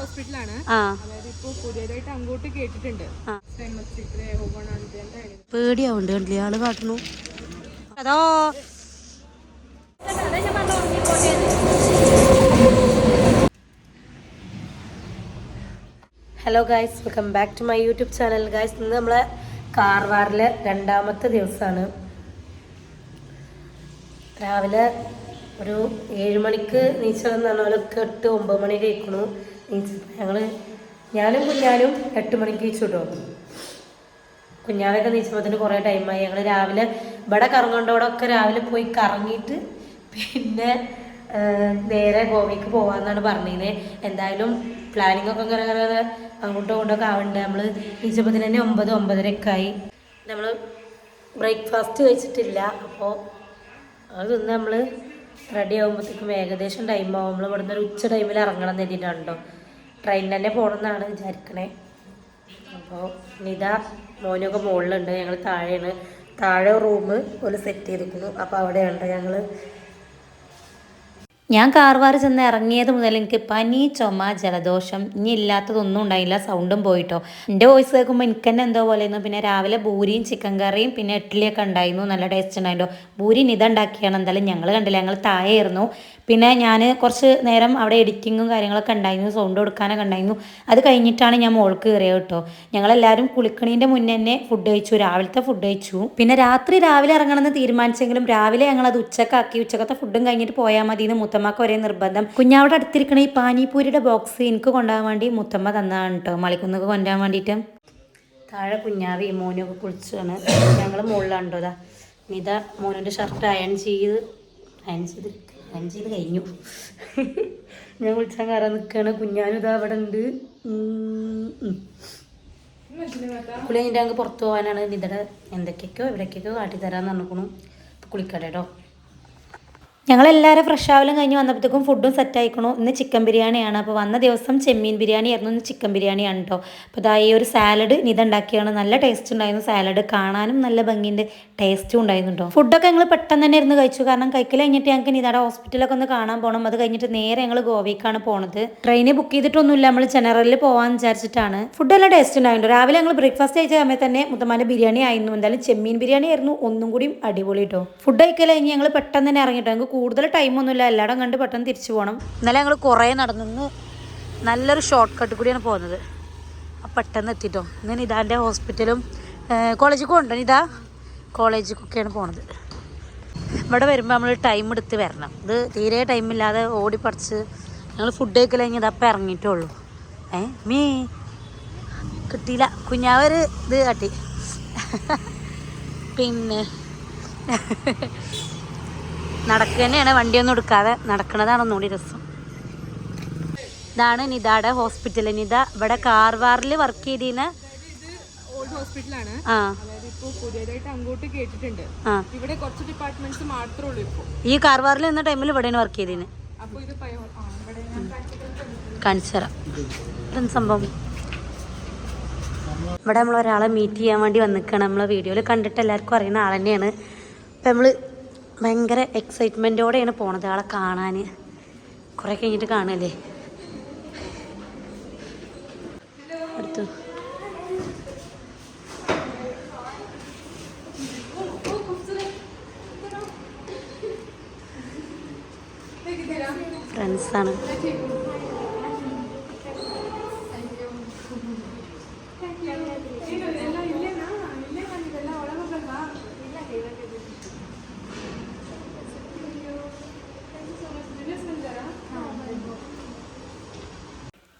ഹോസ്പിറ്റലാണ് പുതിയതായിട്ട് അങ്ങോട്ട് കേട്ടിട്ടുണ്ട്. പേടിയാവുണ്ട് കണ്ടില്ലേ? ആൾ കാട്ടണു. അതോ hello guys welcome back to my YouTube channel guys ഇന്ന് നമ്മളെ കാർവാറിലെ രണ്ടാമത്തെ ദിവസമാണ് രാവിലെ ഒരു ഏഴ് മണിക്ക് നീച്ചതെന്ന് പറഞ്ഞാലൊക്കെ എട്ട് ഒമ്പത് മണി കഴിക്കണു. ഞങ്ങൾ ഞാനും കുഞ്ഞാനും എട്ട് മണിക്ക് ചുടും കേട്ടോ കുഞ്ഞാവൊക്കെ നീച്ചപ്പത്തിന് കുറേ ടൈമായി ഞങ്ങൾ രാവിലെ ഇവിടെ കറങ്ങേണ്ടോടൊക്കെ രാവിലെ പോയി കറങ്ങിയിട്ട് പിന്നെ നേരെ ഗോവയ്ക്ക് പോകാമെന്നാണ് പറഞ്ഞത് എന്തായാലും പ്ലാനിങ് ഒക്കെ ഇങ്ങനെ ഇങ്ങനെ അങ്ങോട്ടും ഇങ്ങോട്ടൊക്കെ ആവുന്നുണ്ട് നമ്മൾ നീച്ചപ്പത്തിന് തന്നെ ഒമ്പത് ഒമ്പതരയൊക്കെ ആയി. നമ്മൾ ബ്രേക്ക്ഫാസ്റ്റ് കഴിച്ചിട്ടില്ല. അപ്പോൾ അത് നമ്മൾ റെഡി ആകുമ്പോഴത്തേക്കും ഏകദേശം ടൈം ആവും. നമ്മൾ ഇവിടുന്ന് ഒരു ഉച്ച ടൈമിൽ ഇറങ്ങണം എന്ന് കരുതിയിട്ടുണ്ടോ ട്രെയിനിൽ തന്നെ പോകണമെന്നാണ് വിചാരിക്കണേ. അപ്പോൾ നിത മോനൊക്കെ മുകളിലുണ്ട് ഞങ്ങൾ താഴെയാണ്. താഴെ റൂം ഒരു സെറ്റ് ചെയ്തിരിക്കുന്നു. അപ്പോൾ അവിടെയുണ്ട് ഞങ്ങൾ ഞാൻ കാർവാർ ചെന്ന് ഇറങ്ങിയത് മുതൽ എനിക്ക് പനി ചുമ ജലദോഷം ഇനി ഇല്ലാത്തതൊന്നും ഉണ്ടായില്ല സൗണ്ടും പോയിട്ടോ. എന്റെ വോയിസ് കേൾക്കുമ്പോൾ എനിക്ക് തന്നെ എന്തോ പോലെയായിരുന്നു. പിന്നെ രാവിലെ ഭൂരിയും ചിക്കൻ കറിയും പിന്നെ ഇഡ്ഡലിയൊക്കെ ഉണ്ടായിരുന്നു. നല്ല ടേസ്റ്റ് ഉണ്ടായിട്ടോ ബൂരി നിത ഉണ്ടാക്കിയാണ്. എന്തായാലും ഞങ്ങൾ കണ്ടില്ല. ഞങ്ങൾ താഴെയായിരുന്നു. പിന്നെ ഞാൻ കുറച്ച് നേരം അവിടെ എഡിറ്റിങ്ങും കാര്യങ്ങളൊക്കെ ഉണ്ടായിരുന്നു. സൗണ്ട് കൊടുക്കാനൊക്കെ ഉണ്ടായിരുന്നു. അത് കഴിഞ്ഞിട്ടാണ് ഞാൻ മോൾക്ക് കയറിയത് കേട്ടോ. ഞങ്ങളെല്ലാവരും കുളിക്കണീന്റെ മുന്നേ തന്നെ ഫുഡ് കഴിച്ചു. രാവിലത്തെ ഫുഡ് കഴിച്ചു. പിന്നെ രാത്രി രാവിലെ ഇറങ്ങണമെന്ന് തീരുമാനിച്ചെങ്കിലും രാവിലെ ഞങ്ങളത് ഉച്ചക്കാക്കി. ഉച്ചക്കത്തെ ഫുഡും കഴിഞ്ഞിട്ട് പോയാൽ മതി എന്ന് മുത്തമ്മക്ക് ഒരേ നിർബന്ധം. കുഞ്ഞാവിടെ അടുത്തിരിക്കണ ഈ പാനിപൂരിയുടെ ബോക്സ് എനിക്ക് കൊണ്ടുപോകാൻ വേണ്ടി മുത്തമ്മ തന്നതാണ് കേട്ടോ മളിക്കുന്നൊക്കെ കൊണ്ടുപോകാൻ വേണ്ടിയിട്ട് താഴെ കുഞ്ഞാവി മോനൊക്കെ കുളിച്ചാണ്. ഞങ്ങൾ മുകളിലാണ് കേട്ടോ ഇതാ മിത മോനന്റെ ഷർട്ട് അയൺ ചെയ്ത് അയൺ ചെയ്ത് അയൺ ചെയ്ത് കഴിഞ്ഞു. ഞാൻ വിളിച്ചാൽ കയറാൻ നിൽക്കുകയാണ് കുഞ്ഞാനും ഇതാ അവിടെ ഉണ്ട്. കുളി കഴിഞ്ഞിട്ട് ഞങ്ങൾക്ക് പുറത്ത് പോകാനാണ്. നിതയുടെ എന്തൊക്കെയൊക്കെയോ എവിടേക്കൊക്കെയോ കാട്ടിത്തരാന്ന് അപ്പോൾ കുളിക്കട്ടെ. കേട്ടോ ഞങ്ങളെല്ലാവരും ഫ്രഷ് ആവലും കഴിഞ്ഞ് വന്നപ്പോഴത്തേക്കും ഫുഡും സെറ്റ് ആയിക്കണോ. ഇന്ന് ചിക്കൻ ബിരിയാണിയാണ്. അപ്പോൾ വന്ന ദിവസം ചെമ്മീൻ ബിരിയാണി ആയിരുന്നു ഇന്ന് ചിക്കൻ ബിരിയാണിയാണ് കേട്ടോ അപ്പോൾ ഇതാ ഈ ഒരു സാലഡ് ഇതുണ്ടാക്കിയാണ് നല്ല ടേസ്റ്റ് ഉണ്ടായിരുന്നു. സാലഡ് കാണാനും നല്ല ഭംഗിന്റെ ടേസ്റ്റും ഉണ്ടായിരുന്നു കേട്ടോ ഫുഡൊക്കെ ഞങ്ങൾ പെട്ടെന്ന് തന്നെ ഇരുന്ന് കഴിച്ചു. കാരണം കഴിക്കൽ കഴിഞ്ഞിട്ട് ഞങ്ങൾക്ക് നിതാടെ ഹോസ്പിറ്റലൊക്കെ ഒന്ന് കാണാൻ പോകണം അത് കഴിഞ്ഞിട്ട് നേരെ ഞങ്ങൾ ഗോവയ്ക്കാണ് പോണത്. ട്രെയിന് ബുക്ക് ചെയ്തിട്ടൊന്നുമില്ല. നമ്മൾ ജനറലിൽ പോകാൻ വിചാരിച്ചിട്ടാണ്. ഫുഡ് നല്ല ടേസ്റ്റ് ഉണ്ടായിരുന്നു രാവിലെ ഞങ്ങൾ ബ്രേക്ക്ഫാസ്റ്റ് കഴിച്ച സമയത്ത് തന്നെ മുത്തമാന്റെ ബിരിയാണി ആയിരുന്നു. എന്തായാലും ചെമ്മീൻ ബിരിയാണി ആയിരുന്നു. ഒന്നും കൂടി അടിപൊളി കേട്ടോ ഫുഡ് കഴിക്കൽ കഴിഞ്ഞ് ഞങ്ങൾ പെട്ടെന്ന് തന്നെ ഞങ്ങൾക്ക് കൂടുതൽ ടൈമൊന്നുമില്ല എല്ലായിടം കണ്ട് പെട്ടെന്ന് തിരിച്ചു പോകണം ഇന്നലെ ഞങ്ങൾ കുറേ നടന്നു നല്ലൊരു ഷോർട്ട് കട്ട് കൂടിയാണ് പോകുന്നത് പെട്ടെന്ന് എത്തിട്ടോ. ഇന്ന് ഇതാന്റെ ഹോസ്പിറ്റലും കോളേജിൽ കൊണ്ടോ ഇതാ കോളേജിലേക്കൊക്കെയാണ് പോണത്. ഇവിടെ വരുമ്പോൾ നമ്മൾ ടൈം എടുത്ത് വരണം. ഇത് തീരെ ടൈമില്ലാതെ ഓടി പറിച്ച് ഞങ്ങൾ ഫുഡ് കഴിക്കലെങ്കിൽ ഇതപ്പം ഇറങ്ങിയിട്ടുള്ളൂ ഏ മീ കിട്ടിയില്ല കുഞ്ഞാവർ ഇത് കാട്ടി. പിന്നെ നടക്കുക തന്നെയാണ് വണ്ടിയൊന്നും എടുക്കാതെ നടക്കുന്നതാണ് ഒന്നുകൂടി രസം. ഇതാണ് നിതയുടെ ഹോസ്പിറ്റൽ നിത ഇവിടെ കാർവാറിൽ വർക്ക് ചെയ്തിരുന്ന ഓൾഡ് ഹോസ്പിറ്റലാണ് ഇവിടെ കുറച്ച് ഡിപ്പാർട്ട്മെന്റ്സ് മാത്രമേ ഉള്ളൂ ഈ കാർവാറിൽ നിന്ന ടൈമിൽ ഇവിടെ വർക്ക് ചെയ്തിന്. കാണിച്ചു തരാം സംഭവം? ഇവിടെ നമ്മൾ ഒരാളെ മീറ്റ് ചെയ്യാൻ വേണ്ടി വന്നിക്കാണ് നമ്മളെ വീഡിയോയിൽ കണ്ടിട്ട് എല്ലാവർക്കും അറിയുന്ന ആൾ തന്നെയാണ്. അപ്പം നമ്മൾ ഭയങ്കര എക്സൈറ്റ്മെന്റോടെയാണ് പോണത് ആളെ കാണാൻ കുറേ കഴിഞ്ഞിട്ട് കാണല്ലേ? അടുത്തു? ഫ്രണ്ട്സാണ്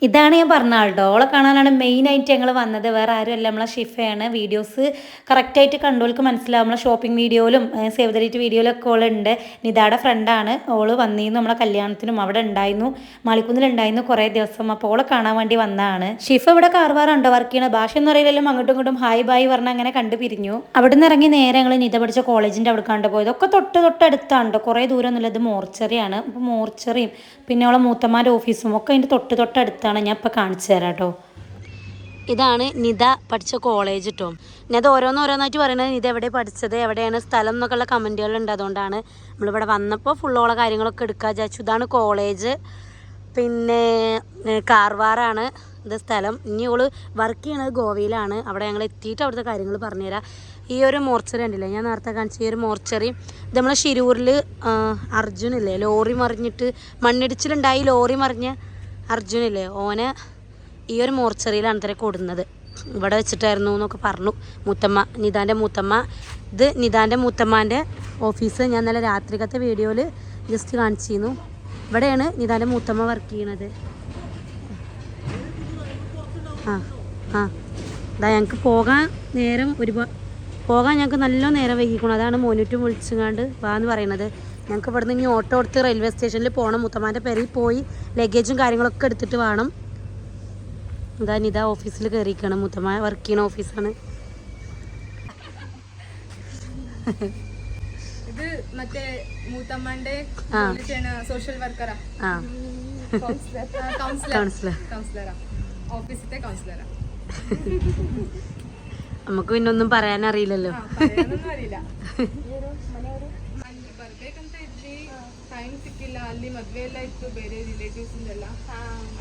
ഇതാണ് ഞാൻ പറഞ്ഞ ആൾട്ടോ അവളെ കാണാനാണ് മെയിനായിട്ട് ഞങ്ങൾ വന്നത്. വേറെ ആരുമല്ല നമ്മളെ ഷിഫയാണ്. വീഡിയോസ് കറക്റ്റായിട്ട് കണ്ടോൾക്ക് മനസ്സിലാവും. നമ്മളെ ഷോപ്പിംഗ് വീഡിയോയിലും സേവ് ദ വീഡിയോയിലും ഒക്കെ ഓളുണ്ട് നിതാടെ ഫ്രണ്ടാണ് ഓൾ വന്നിരുന്നു നമ്മളെ കല്യാണത്തിനും അവിടെ ഉണ്ടായിരുന്നു. മാളിക്കുന്നിലുണ്ടായിരുന്നു കുറേ ദിവസം. അപ്പോൾ ഓളെ കാണാൻ വേണ്ടി വന്നതാണ്. ഷിഫ ഇവിടെ കാർവാറുണ്ടോ? വർക്ക് ചെയ്യണ? ഭാഷ എന്ന് അറിയില്ലല്ലോ. അങ്ങോട്ടും ഇങ്ങോട്ടും ഹായ് ബായ് പറഞ്ഞ് അങ്ങനെ കണ്ടു പിരിഞ്ഞു. അവിടെ നിന്ന് ഇറങ്ങി നേരെ ഞങ്ങൾ നിത പഠിച്ച കോളേജിന്റെ അവിടെ കണ്ടു പോയത്. ഒക്കെ തൊട്ട് തൊട്ട് അടുത്താണ് കേട്ടോ കുറേ ദൂരം എന്നുള്ളത് മോർച്ചറിയാണ് അപ്പോൾ മോർച്ചറിയും പിന്നെ ഓളെ മൂത്തമാരുടെ ഓഫീസും ഒക്കെ അതിന്റെ തൊട്ട് തൊട്ട് അടുത്താണ് ഞാൻ ഇപ്പോൾ കാണിച്ചു തരാം കേട്ടോ. ഇതാണ് നിത പഠിച്ച കോളേജ് കേട്ടോ നിത ഓരോന്നോരോന്നായിട്ട് പറയുന്നത് നിത എവിടെ പഠിച്ചത് എവിടെയാണ് സ്ഥലം എന്നൊക്കെയുള്ള കമന്റുകളുണ്ട് അതുകൊണ്ടാണ് നമ്മളിവിടെ വന്നപ്പോൾ ഫുള്ളോളെ കാര്യങ്ങളൊക്കെ എടുക്കുക വിചാരിച്ചു. ഇതാണ് കോളേജ് പിന്നെ കാർവാറാണ് ഇത് സ്ഥലം. ഇനി ഓൾ വർക്ക് ചെയ്യണത് ഗോവയിലാണ്. അവിടെ ഞങ്ങൾ എത്തിയിട്ട് അവിടുത്തെ കാര്യങ്ങൾ പറഞ്ഞുതരാം. ഈ ഒരു മോർച്ചറി ഉണ്ടല്ലേ ഞാൻ നേരത്തെ കാണിച്ച ഈ ഒരു മോർച്ചറി ഇത് നമ്മളെ ശിരൂരിൽ അർജുനില്ലേ? ലോറി മറിഞ്ഞിട്ട് മണ്ണിടിച്ചിലുണ്ടായി ലോറി മറിഞ്ഞ് അർജുനില്ലേ ഓനെ ഈ ഒരു മോർച്ചറിയിലാണ് ഇത്ര കൊടുന്നത്. ഇവിടെ വെച്ചിട്ടായിരുന്നു എന്നൊക്കെ പറഞ്ഞു. മുത്തമ്മ നിതാന്റെ മുത്തമ്മ. ഇത് നിതാന്റെ മുത്തമ്മാന്റെ ഓഫീസ് ഞാൻ ഇന്നലെ രാത്രികത്തെ വീഡിയോയിൽ ജസ്റ്റ് കാണിച്ചിരുന്നു. ഇവിടെയാണ് നിതാന്റെ മുത്തമ്മ വർക്ക് ചെയ്യണത്. ആ ആ. അതാ ഞങ്ങൾക്ക് പോകാൻ നേരം ഒരുപാട് പോകാൻ ഞങ്ങൾക്ക് നല്ല നേരം വൈകിക്കണം. അതാണ് മോനിറ്റും വിളിച്ചുങ്ങാണ്ട് വാ എന്ന് പറയണത്. ഞങ്ങൾക്ക് ഇവിടുന്ന് ഇനി ഓട്ടോ എടുത്ത് റെയിൽവേ സ്റ്റേഷനിൽ പോകണം മുത്തമാന്റെ പേരിൽ പോയി ലഗേജും കാര്യങ്ങളൊക്കെ എടുത്തിട്ട് വേണം. എന്താ നിത ഓഫീസിൽ കയറിയിരിക്കണം മുത്തമ്മ വർക്ക് ചെയ്യുന്ന ഓഫീസാണ് ഇത് സോഷ്യൽ കൗൺസിലർ ഓഫീസിലെ നമുക്ക് പിന്നൊന്നും പറയാനറിയില്ലല്ലോ. അറിയില്ല. ಬರ್ಬೇಕಂತ ಇದ್ವಿ. ಟೈಮ್ ಸಿಕ್ಕಿಲ್ಲ. ಅಲ್ಲಿ ಮದ್ವೆ ಎಲ್ಲ ಇತ್ತು ಬೇರೆ ರಿಲೇಟಿವ್ಸ್ ಎಲ್ಲ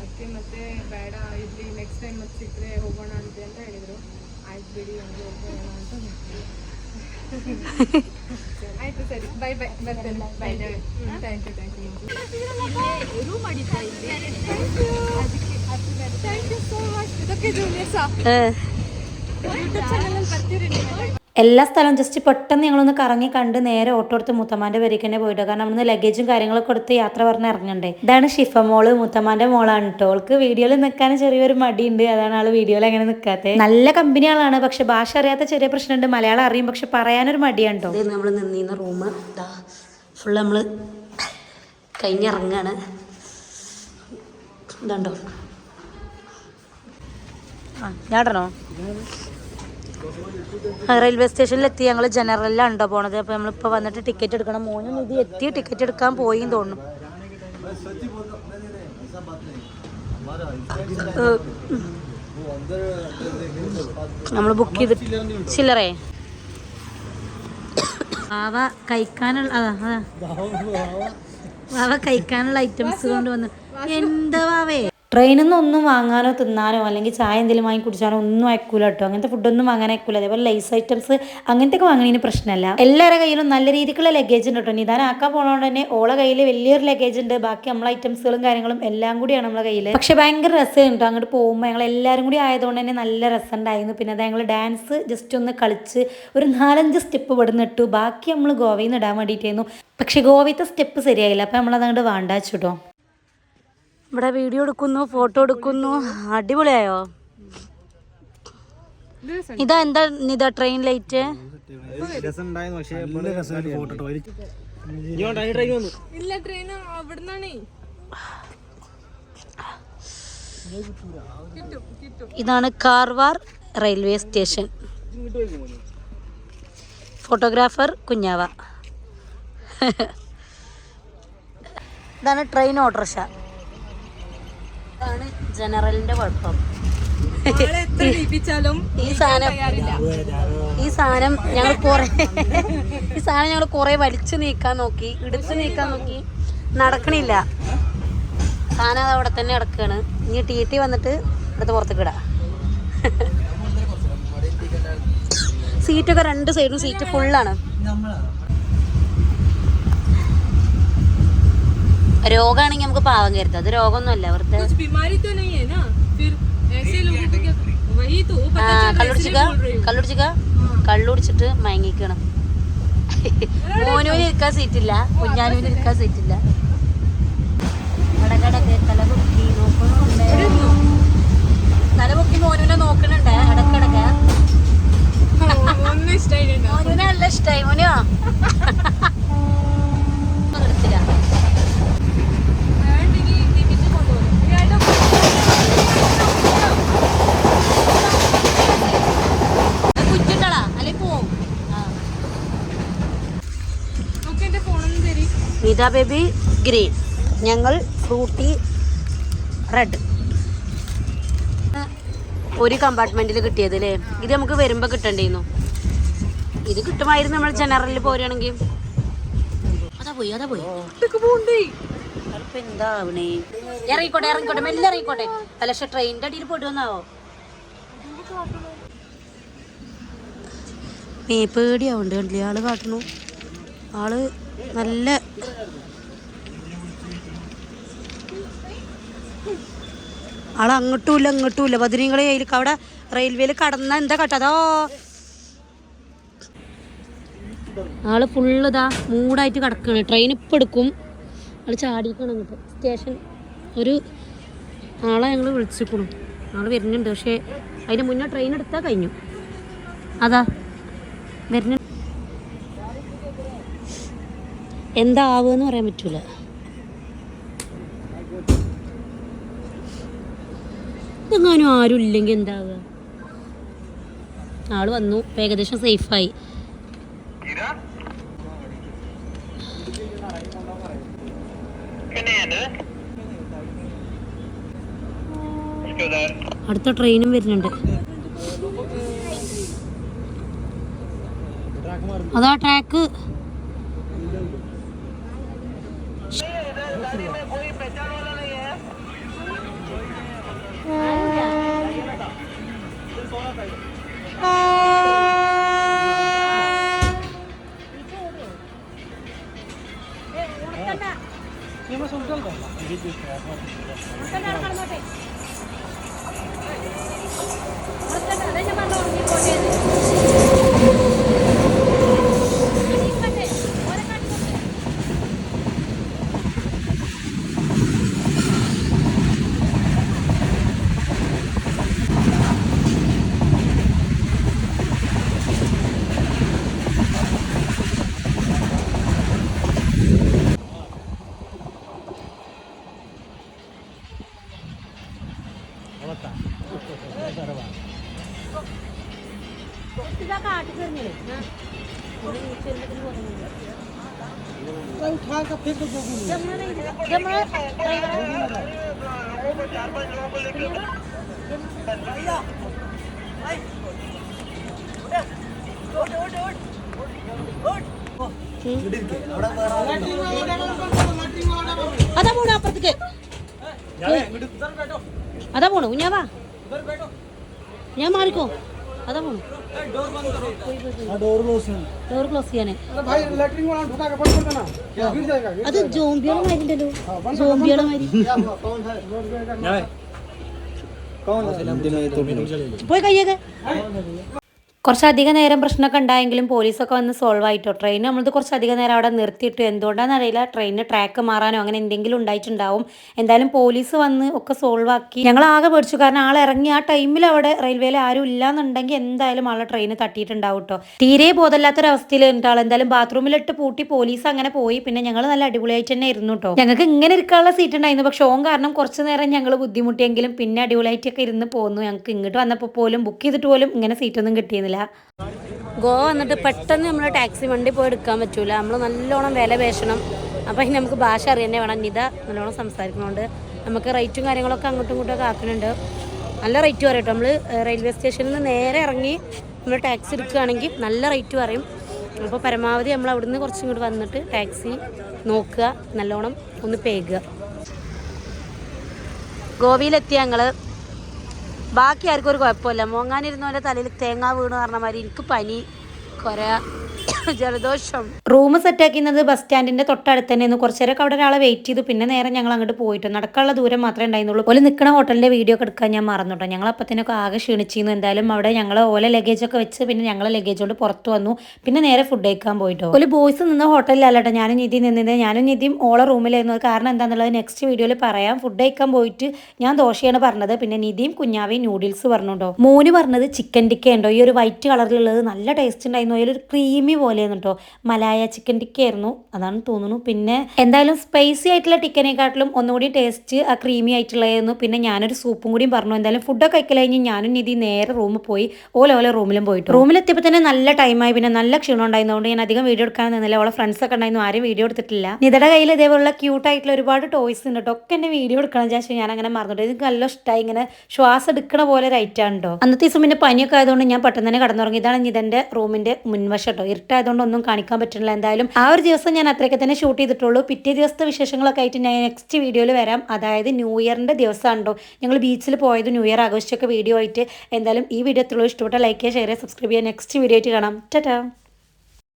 ಅದಕ್ಕೆ ಮತ್ತೆ ಬೇಡ ಇಲ್ಲಿ ನೆಕ್ಸ್ಟ್ ಟೈಮ್ ಮತ್ತೆ ಸಿಕ್ಕರೆ ಹೋಗೋಣ ಅಂತೆ ಅಂತ ಹೇಳಿದ್ರು. ಆಯ್ತು ಬಿಡಿ ಹಂಗೆ ಹೋಗೋಣ ಅಂತ. ಆಯ್ತು ಸರಿ. ಬೈ ಬೈ ಬರ್ತೇನೆ. Bye thank you thank you room ಮಾಡಿದ್ದೆ ಥ್ಯಾಂಕ್ ಯು ಸೋ ಮಚ್ ಇದಕ್ಕೆ ಯೂಟ್ಯೂಬ್ ಚಾನಲಲ್ಲಿ ಬರ್ತೀರಿ ನೀವು. എല്ലാ സ്ഥലവും ജസ്റ്റ് പെട്ടെന്ന് ഞങ്ങളൊന്ന് കറങ്ങി കണ്ട് നേരെ ഓട്ടോ എടുത്ത് മുത്തമ്മാന്റെ വരിക്ക് തന്നെ പോയിട്ട്. കാരണം നമ്മൾ ലഗേജും കാര്യങ്ങളൊക്കെ എടുത്ത് യാത്ര പറഞ്ഞ് ഇറങ്ങണ്ടേ. ഇതാണ് ഷിഫ മോൾ മുത്തമ്മാന്റെ മോളാണ് കേട്ടോ അവൾക്ക് വീഡിയോയിൽ നിൽക്കാൻ ചെറിയൊരു മടിയുണ്ട്. അതാണ് ആൾ വീഡിയോയിൽ അങ്ങനെ നിൽക്കാത്തത് നല്ല കമ്പനി ആളാണ് പക്ഷെ ഭാഷ അറിയാത്ത ചെറിയ പ്രശ്നമുണ്ട്. മലയാളം അറിയും പക്ഷെ പറയാനൊരു മടിയാണ് കേട്ടോ നമ്മൾ നിന്നിരുന്ന റൂം ഫുള്ള് നമ്മൾ കഴിഞ്ഞിറങ്ങാണ് ഇതുണ്ടോ? ആ ഞാടണോ റെയിൽവേ സ്റ്റേഷനിലെത്തി ഞങ്ങൾ ജനറലിലാണ് ഉണ്ടോ പോണത്. അപ്പോൾ നമ്മളിപ്പോൾ വന്നിട്ട് ടിക്കറ്റ് എടുക്കണം. മോനും ഇത് എത്തി. ടിക്കറ്റ് എടുക്കാൻ പോയി തോന്നുന്നു. നമ്മൾ ബുക്ക് ചെയ്ത് ചില്ലറേ. വാവ കഴിക്കാനുള്ള അതാ അതാ. വാവ കഴിക്കാനുള്ള ഐറ്റംസ് കൊണ്ട് വന്ന്. എന്താ വാവേ? ട്രെയിനിൽ നിന്ന് ഒന്നും വാങ്ങാനോ തിന്നാനോ അല്ലെങ്കിൽ ചായ എന്തെങ്കിലും വാങ്ങി കുടിച്ചാനോ ഒന്നും അയക്കൂല കേട്ടോ. അങ്ങനത്തെ ഫുഡൊന്നും വാങ്ങാൻ അയക്കൂല. അതേപോലെ ലൈസ് ഐറ്റംസ് അങ്ങനത്തെ ഒക്കെ വാങ്ങണതിന് പ്രശ്നമല്ല എല്ലാവരുടെ കയ്യിലും നല്ല രീതിക്കുള്ള ലഗേജ് ഉണ്ട് കേട്ടോ. നിദാനം ആക്കാൻ പോണോണ്ട് തന്നെ ഓളെ കയ്യിൽ വലിയൊരു ലഗേജ് ഉണ്ട്. ബാക്കി നമ്മളെ ഐറ്റംസുകളും കാര്യങ്ങളും എല്ലാം കൂടിയാണ് നമ്മളെ കയ്യിൽ പക്ഷെ ഭയങ്കര രസമാണ് കേട്ടോ അങ്ങോട്ട് പോകുമ്പോൾ ഞങ്ങൾ എല്ലാവരും കൂടി ആയതുകൊണ്ട് തന്നെ നല്ല രസമുണ്ടായിരുന്നു പിന്നെ അത് ഞങ്ങൾ ഡാൻസ് ജസ്റ്റ് ഒന്ന് കളിച്ച് ഒരു നാലഞ്ച് സ്റ്റെപ്പ് ഇവിടെ നിന്ന് ഇട്ടു. ബാക്കി നമ്മൾ ഗോവയിൽ നിന്ന് ഇടാൻ വേണ്ടിയിട്ടായിരുന്നു പക്ഷെ ഗോവയത്തെ സ്റ്റെപ്പ് ശരിയായില്ല. അപ്പം നമ്മളത് അങ്ങോട്ട് വേണ്ടാച്ചിട്ടോ ഇവിടെ വീഡിയോ എടുക്കുന്നു ഫോട്ടോ എടുക്കുന്നു. അടിപൊളിയായോ? ഇതാ എന്താ ഇതാ ട്രെയിൻ ലൈറ്റ് ഇതാണ് കാർവാർ റെയിൽവേ സ്റ്റേഷൻ ഫോട്ടോഗ്രാഫർ കുഞ്ഞാവ. ഇതാണ് ട്രെയിൻ ഓട്ടോറിക്ഷ. ഇതാണ് ജനറലിന്റെ കുഴപ്പം. ഈ സാധനം ഈ സാധനം ഞങ്ങൾ കുറെ ഈ സാധനം ഞങ്ങൾ കുറെ വലിച്ചു നീക്കാൻ നോക്കി ഇടിച്ചു നീക്കാൻ നോക്കി. നടക്കണില്ല. സാധനം അത് അവിടെ തന്നെ കിടക്കുകയാണ് ഇനി ടി ടി വന്നിട്ട് അടുത്ത് പുറത്തേക്ക് ഇടാ. സീറ്റൊക്കെ രണ്ട് സൈഡും സീറ്റ് ഫുള്ളാണ്. രോഗമാണെങ്കിൽ നമുക്ക് പാവം കരുത്. അത് രോഗമൊന്നുമല്ല അവർക്ക് കള്ളുടിച്ചിക്ക കള്ളുടിച്ചിക്ക കള്ളുടിച്ചിട്ട് മയങ്ങിക്കണം. മോനുവിന് ഇരിക്കാൻ സീറ്റില്ല. കുഞ്ഞാനുവിന് ഇരിക്കാൻ സീറ്റില്ല. തല പൊക്കി മോനുവിനെ നോക്കണുണ്ട് ഇടക്കിടക്ക് മോനുവിനെ നല്ല ഇഷ്ടായി മോനോ? എടുത്തില്ല നിത ബേബി ഗ്രീൻ. ഞങ്ങൾ ഫ്രൂട്ടി റെഡ്. ഒരു കമ്പാർട്ട്മെന്റിൽ കിട്ടിയത് അല്ലേ ഇത് നമുക്ക് വരുമ്പോൾ കിട്ടണ്ടേന്നു. ഇത് കിട്ടുമായിരുന്നു നമ്മൾ ജനറലിൽ പോരുകയാണെങ്കിൽ അതാ പോയി അതാ പോയി. എന്താവണേ ഇറങ്ങിക്കോട്ടെ ഇറങ്ങിക്കോട്ടെ മെല്ലെ ഇറങ്ങിക്കോട്ടെ. അല്ല പക്ഷെ ട്രെയിനിന്റെ അടിയിൽ പെടുവെന്നാവോ മേ പേടിയാവുണ്ട് കണ്ടില്ലേ? ആൾ കാട്ടണു. ആൾ നല്ല ആൾ അങ്ങോട്ടും ഇല്ല ഇങ്ങോട്ടും ഇല്ല പതിനീങ്ങളെ അതിലേക്ക് അവിടെ റെയിൽവേയിൽ കടന്ന എന്താ കട്ടതോ ആൾ ഫുള്ള് ഇതാ മൂടായിട്ട് കിടക്കാണ്. ട്രെയിൻ ഇപ്പം എടുക്കും. ആൾ ചാടിക്കണം അങ്ങോട്ട്. സ്റ്റേഷൻ ഒരു ആളെ ഞങ്ങൾ വിളിച്ചിക്കണം ആൾ വരുന്നുണ്ട്. പക്ഷേ അതിന് മുന്നേ ട്രെയിൻ എടുത്താൽ കഴിഞ്ഞു. അതാ വരുന്നു എന്താവുമെന്ന് പറയാൻ പറ്റൂല. ഇതെങ്ങാനും ആരും ഇല്ലെങ്കിൽ എന്താവുക? ആൾ വന്നു. ഏകദേശം സേഫായി അടുത്ത ട്രെയിനും വരുന്നുണ്ട്. അതാ ട്രാക്ക് માટે അതാ പോണു അപ്പുറത്തേക്ക്. അതാ പോണു. കുഞ്ഞാവാ. ഞാൻ മാറിക്കോ. খতম डोर क्लोज डोर क्लोज किया ने भाई लैटरिन കുറച്ചധികം നേരം പ്രശ്നമൊക്കെ ഉണ്ടായെങ്കിലും പോലീസൊക്കെ വന്ന് സോൾവ് ആയിട്ടോ? ട്രെയിൻ നമ്മളത് കുറച്ചധികം നേരം അവിടെ നിർത്തിയിട്ടു എന്തുകൊണ്ടാണെന്ന് അറിയില്ല. ട്രെയിനിന് ട്രാക്ക് മാറാനോ അങ്ങനെ എന്തെങ്കിലും ഉണ്ടായിട്ടുണ്ടാവും. എന്തായാലും പോലീസ് വന്ന് ഒക്കെ സോൾവ് ആക്കി. ഞങ്ങൾ ആകെ പേടിച്ചു. കാരണം ആൾ ഇറങ്ങി ആ ടൈമിൽ അവിടെ റെയിൽവേയിൽ ആരും ഇല്ലാന്നുണ്ടെങ്കിൽ എന്തായാലും ആളെ ട്രെയിൻ തട്ടിയിട്ടുണ്ടാവും കേട്ടോ തീരെ ബോധമില്ലാത്തൊരവസ്ഥയിൽ ഉണ്ടാവും എന്തായാലും ബാത്റൂമിലിട്ട് പൂട്ടി പോലീസ് അങ്ങനെ പോയി. പിന്നെ ഞങ്ങൾ നല്ല അടിപൊളിയായിട്ട് തന്നെ ഇരുന്നു കേട്ടോ ഞങ്ങൾക്ക് ഇങ്ങനെ ഇരിക്കാനുള്ള സീറ്റ് ഉണ്ടായിരുന്നു. പക്ഷെ ഓൻ കാരണം കുറച്ച് നേരം ഞങ്ങൾ ബുദ്ധിമുട്ടിയെങ്കിലും പിന്നെ അടിപൊളിയായിട്ടൊക്കെ ഇരുന്ന് പോന്നു. ഞങ്ങൾക്ക് ഇങ്ങോട്ട് വന്നപ്പോൾ പോലും ബുക്ക് ചെയ്തിട്ട് പോലും ഇങ്ങനെ സീറ്റൊന്നും കിട്ടിയിരുന്നില്ല. ഗോവ വന്നിട്ട് പെട്ടെന്ന് നമ്മൾ ടാക്സി വണ്ടി പോയി എടുക്കാൻ പറ്റൂല. നമ്മൾ നല്ലോണം വില പേശണം. അപ്പം ഇനി നമുക്ക് ഭാഷ അറിയാനേ വേണം. നിത നല്ലോണം സംസാരിക്കുന്നുണ്ട് നമുക്ക് റേറ്റും കാര്യങ്ങളൊക്കെ അങ്ങോട്ടും ഇങ്ങോട്ടും ആക്കുന്നുണ്ട് നല്ല റേറ്റ് പറയും കേട്ടോ. നമ്മൾ റെയിൽവേ സ്റ്റേഷനിൽ നിന്ന് നേരെ ഇറങ്ങി നമ്മൾ ടാക്സി എടുക്കുകയാണെങ്കിൽ നല്ല റേറ്റ് പറയും. അപ്പോൾ പരമാവധി നമ്മൾ അവിടുന്ന് കുറച്ചും ഇങ്ങോട്ട് വന്നിട്ട് ടാക്സി നോക്കുക. നല്ലോണം ഒന്ന് പേകുക. ഗോവയിലെത്തിയ ഞങ്ങൾ ബാക്കി ആർക്കും ഒരു കുഴപ്പമില്ല. മോങ്ങാനിരുന്നവന്റെ തലയിൽ തേങ്ങ വീണ് പറഞ്ഞ മാതിരി എനിക്ക് പനി കൊര ജലദോഷം. റൂം സെറ്റാക്കുന്നത് ബസ് സ്റ്റാൻഡിന്റെ തൊട്ടടുത്ത് തന്നെ കുറച്ചു നേരം അവിടെ ഒരാളെ വെയിറ്റ് ചെയ്തു. പിന്നെ നേരെ ഞങ്ങൾ അങ്ങോട്ട് പോയിട്ട് നടക്കാനുള്ള ദൂരം മാത്രമേ ഉണ്ടായിരുന്നുള്ളൂ. ഓല നിൽക്കുന്ന ഹോട്ടലിന്റെ വീഡിയോ ഒക്കെ എടുക്കാൻ ഞാൻ മറന്നുട്ടോ ഞങ്ങൾ അപ്പത്തിനൊക്കെ ആകെ ക്ഷീണിച്ചിരുന്നു. എന്തായാലും അവിടെ ഞങ്ങൾ ഓല ലഗേജ് ഒക്കെ വെച്ച് പിന്നെ ഞങ്ങൾ ലഗേജ് കൊണ്ട് പുറത്ത് വന്നു. പിന്നെ നേരെ ഫുഡ് കഴിക്കാൻ പോയിട്ടോ. ഒരു ബോയ്സ് നിന്ന ഹോട്ടലിലല്ലോ ഞാനും നിധി നിന്നത് ഞാനും നിധിയും ഓളെ റൂമിലായിരുന്നു. കാരണം എന്താണെന്നുള്ളത് നെക്സ്റ്റ് വീഡിയോയിൽ പറയാം. ഫുഡ് കഴിക്കാൻ പോയിട്ട് ഞാൻ ദോശയാണ് പറഞ്ഞത്. പിന്നെ നിധിയും കുഞ്ഞാവയും നൂഡിൽസ് പറഞ്ഞുണ്ടോ മോന് പറഞ്ഞത് ചിക്കൻ ടിക്ക ഉണ്ടോ? ഈ ഒരു വൈറ്റ് കളറിലുള്ളത് നല്ല ടേസ്റ്റ് ഉണ്ടായിരുന്നു. അതിലൊരു ക്രീമി പോലെയായിരുന്നു കേട്ടോ മലായ ചിക്കൻ ടിക്ക ആയിരുന്നു അതാണ് തോന്നുന്നു. പിന്നെ എന്തായാലും സ്പൈസി ആയിട്ടുള്ള ടിക്കനെക്കാട്ടിലും ഒന്നുകൂടി ടേസ്റ്റ് ആ ക്രീമി ആയിട്ടുള്ളതായിരുന്നു. പിന്നെ ഞാനൊരു സൂപ്പും കൂടിയും പറഞ്ഞു. എന്തായാലും ഫുഡൊക്കെ കഴിക്കൽ കഴിഞ്ഞ് ഞാനും നിധി നേരെ റൂമിൽ പോയി. ഓല ഓല റൂമിലും പോയിട്ട്. റൂമിലെത്തിയപ്പോൾ തന്നെ നല്ല ടൈമായി പിന്നെ നല്ല ക്ഷീണം ഉണ്ടായിരുന്നതുകൊണ്ട് ഞാൻ അധികം വീഡിയോ എടുക്കാൻ നിന്നില്ല. അവളെ ഫ്രണ്ട്സ് ഒക്കെ ഉണ്ടായിരുന്നു. ആരും വീഡിയോ എടുത്തിട്ടില്ല. നിതയുടെ കയ്യിൽ ഇതേപോലുള്ള ക്യൂട്ട് ആയിട്ടുള്ള ഒരുപാട് ടോയ്സ് ഉണ്ട് കേട്ടോ ഒക്കെ എന്നെ വീഡിയോ എടുക്കണം വിചാരിച്ചു ഞാൻ അങ്ങനെ മറന്നിട്ട് ഇത് നല്ല ഇഷ്ടമായി ഇങ്ങനെ ശ്വാസം എടുക്കണ പോലെ റൈറ്റാണ് കേട്ടോ അന്നത്തെ ദിവസം പിന്നെ പനിയൊക്കെ ആയതുകൊണ്ട് ഞാൻ പെട്ടെന്ന് തന്നെ കടന്നുറങ്ങി. ഇതാണ് നിധന്റെ റൂമിന്റെ മുൻവശം കേട്ടോ ഇരുട്ടായ ആയതുകൊണ്ട് ഒന്നും കാണിക്കാൻ പറ്റുന്നില്ല. എന്തായാലും ആ ഒരു ദിവസം ഞാൻ അത്രയൊക്കെ തന്നെ ഷൂട്ട് ചെയ്തിട്ടുള്ളൂ. പിറ്റേ ദിവസത്തെ വിശേഷങ്ങളൊക്കെ ആയിട്ട് ഞാൻ നെക്സ്റ്റ് വീഡിയോയിൽ വരാം. അതായത് ന്യൂ ഇയറിന്റെ ദിവസമാണോ ഞങ്ങൾ ബീച്ചിൽ പോയത് ന്യൂ ഇയർ ആഘോഷിച്ചൊക്കെ വീഡിയോ ആയിട്ട്. എന്തായാലും ഈ വീഡിയോ എത്രയുള്ളൂ. ഇഷ്ടപ്പെട്ട ലൈക്ക് ചെയ്യുക ഷെയർ ചെയ്യുക സബ്സ്ക്രൈബ് ചെയ്യുക നെക്സ്റ്റ് വീഡിയോ ആയിട്ട് കാണാം. ടാറ്റാ